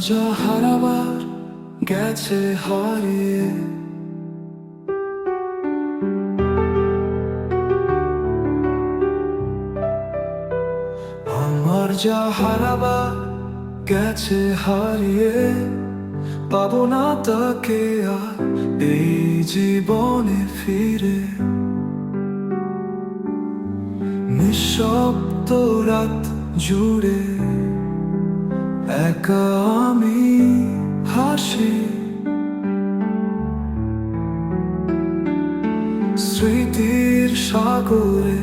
যা হারাবার গেছে হারিয়ে আমার যা হারাবার গেছে হারিয়ে পাবো না তাকে আর এই জীবনে ফিরে। নিঃশব্দ রাত জুড়ে আমি হাসি। স্মৃতির সাগরে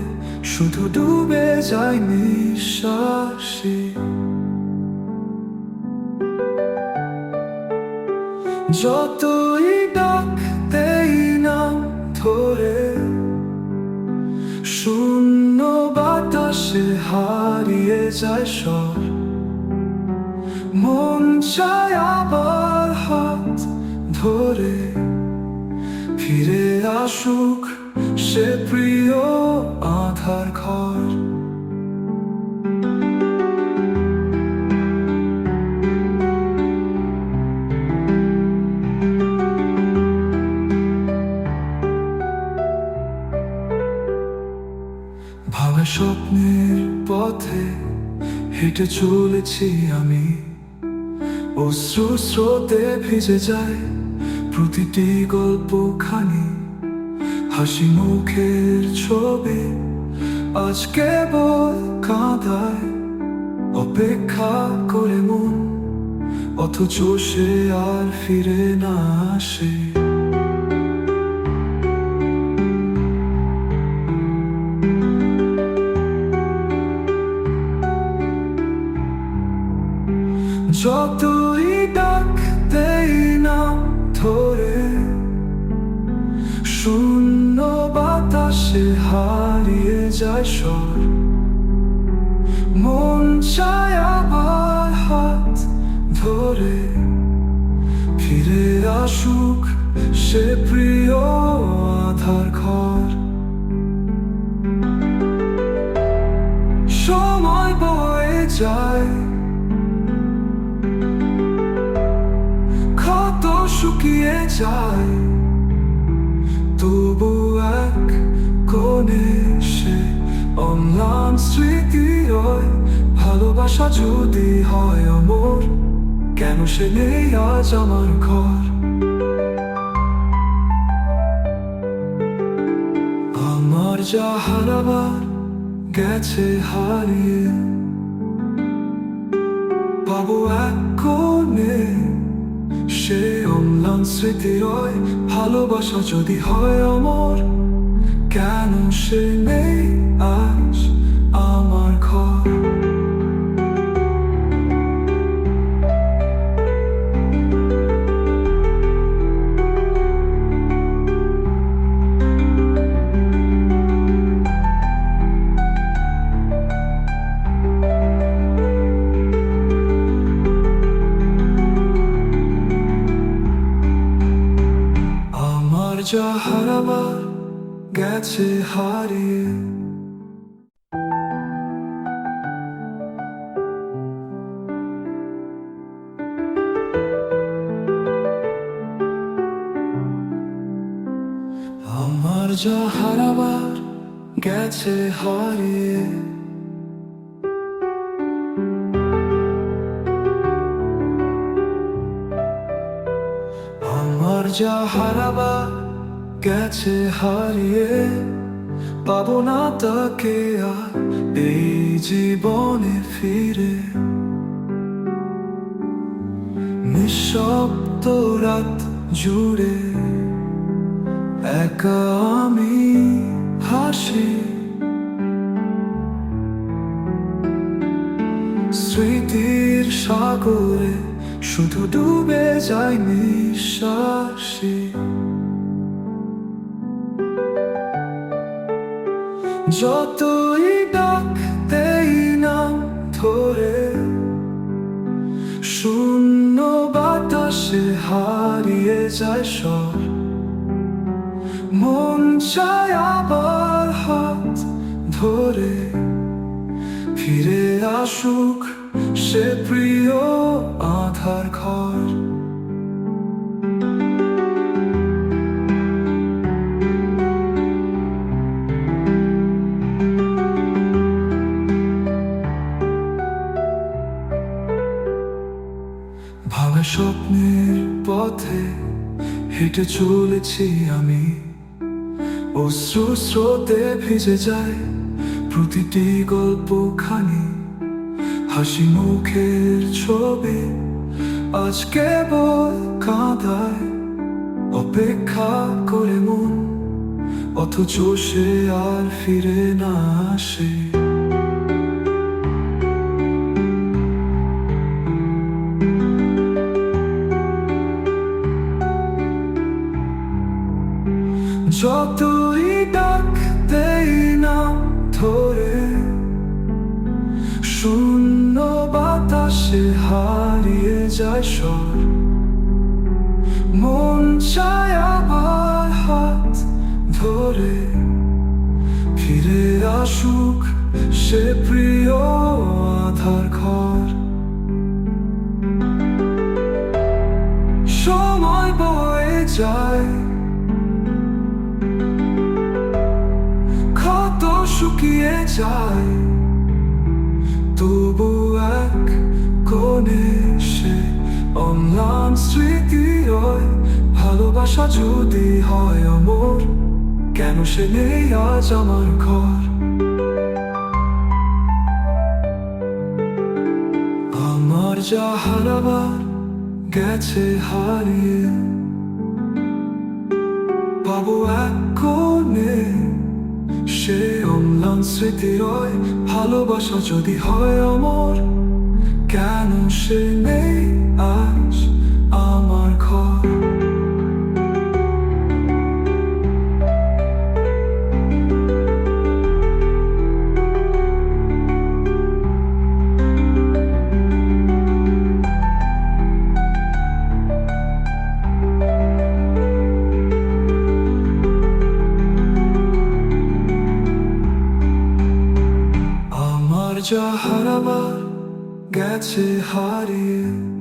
যতই নাম শূন্য বাতাসে হারিয়ে যায় সব। মন চায় হাত ধরে ফিরে আসুক সে প্রিয় আধার ঘর। ভাঙা স্বপ্নের পথে হেঁটে চলেছি আমি। অশ্রু স্রোতে ভিজে যায় প্রতিটি গল্প খানি হাসি মুখের ছবি আজ কেবল কাঁদায়। অপেক্ষা করে মন, অথচ সে আর ফিরে না আসে। যতই ডাকতেই নাম ধরে, শূন্য বাতাসে হারিয়ে যায় স্বর। মন চায় আবার হাত ধরে, ফিরে আসুক সে প্রিয় আধার ঘর। সময় বয়ে যায় শুকিয়ে যায় তবু এক কোণে সে অম্লান স্মৃতি রয় ভালোবাসা যদি হয় অমর কেন সে নেই আজ আমার ঘর আমার যা হারাবার গেছে হারিয়ে পাবো এক কোণে সে অম্লান স্মৃতি রয় ভালোবাসা যদি হয় আমার কেন সে নেই আজ আমার যা হারাবার গেছে হারিয়ে। আমার যা হারাবার গেছে হারিয়ে। আমার যা হারাবার গেছে হারিয়ে পাবো না তাকে আর এই জীবনে ফিরে। নিঃশব্দ রাত জুড়ে একা আমি হাসি। স্মৃতির সাগরে শুধু ডুবে যায় নিঃশ্বাসী। যতই ডাকতেই নাম ধরে, শূন্য বাতাসে হারিয়ে যায় সব। মন চায় আবার হাত ধরে, ফিরে আসুক সে প্রিয় আধার ঘর। হেঁটে চলেছি আমি। অশ্রু স্রোতে ভিজে যায় প্রতিটি গল্পখানি। হাসি মুখের ছবি আজ কেবল কাঁদায়। অপেক্ষা করে মন, অথচ সে আর ফিরে না আসে। যতই ডাক দেই নাম ধরে, শূন্য হারিয়ে যায় মন হাত ধরে সে প্রিয় আধার ঘর। শুকিয়ে যায়, তবু এক কোণে সে অম্লান স্মৃতি রয়, ভালোবাসা যদি হয় অমর, কেন সে নেই আজ আমার ঘর? আমার যা হারাবার গেছে হারিয়ে, পাবো এক কোণে সে অম্লান স্মৃতি রয় ভালোবাসা যদি হয় আমার কেন সে নেই আজ আমার? যা হারাবার গেছে হারিয়ে।